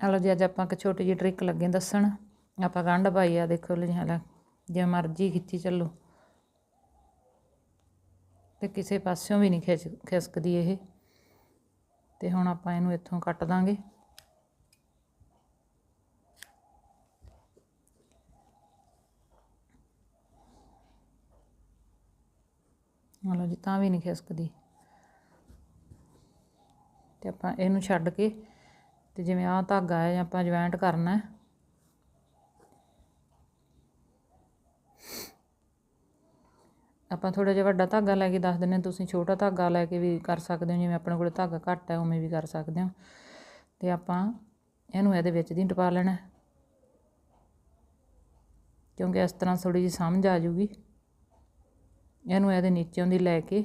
Hello ਜੀ, ਅੱਜ ਆਪਾਂ ਇੱਕ ਛੋਟੀ ਜਿਹੀ ਟ੍ਰਿਕ ਲੱਗੇ ਦੱਸਣ। ਆਪਾਂ ਗੰਢ ਪਾਈ ਆ, ਦੇਖੋ ਲਈ ਜੇ ਮਰਜ਼ੀ ਖਿੱਚੀ ਚੱਲੋ। ਤੇ ਕਿਸੇ ਪਾਸਿਓਂ ਵੀ ਨਹੀਂ ਖਿੱਚ, ਖਿਸਕਦੀ ਇਹ। ਤੇ ਹੁਣ ਆਪਾਂ ਇਹਨੂੰ ਇੱਥੋਂ ਕੱਟ ਦਾਂਗੇ। ਹਲੋ ਜੀ, ਤਾਂ ਵੀ ਨਹੀਂ ਖਿਸਕਦੀ। ਤੇ ਆਪਾਂ ਇਹਨੂੰ ਛੱਡ ਕੇ ਤੇ ਜਿਵੇਂ ਆਹ ਧਾਗਾ ਹੈ ਆਪਾਂ ਜੁਆਇੰਟ ਕਰਨਾ ਹੈ। ਆਪਾਂ ਥੋੜਾ ਜਿਹਾ ਵੱਡਾ ਧਾਗਾ ਲੈ ਕੇ ਦੱਸ ਦਿੰਨੇ ਤੁਸੀਂ ਛੋਟਾ ਧਾਗਾ ਲੈ ਕੇ ਵੀ ਕਰ ਸਕਦੇ ਹੋ, ਜਿਵੇਂ ਆਪਣੇ ਕੋਲ ਧਾਗਾ ਘੱਟ ਹੈ, ਉਵੇਂ ਵੀ ਕਰ ਸਕਦੇ ਹੋ। ਤੇ ਆਪਾਂ ਇਹਨੂੰ ਇਹਦੇ ਵਿੱਚ ਦੀ ਟਪਾ ਲੈਣਾ ਕਿਉਂਕਿ ਇਸ ਤਰ੍ਹਾਂ ਥੋੜੀ ਜਿਹੀ ਸਮਝ ਆ ਜੂਗੀ ਇਹਨੂੰ ਇਹਦੇ ਨੀਚੋਂ ਦੀ ਲੈ ਕੇ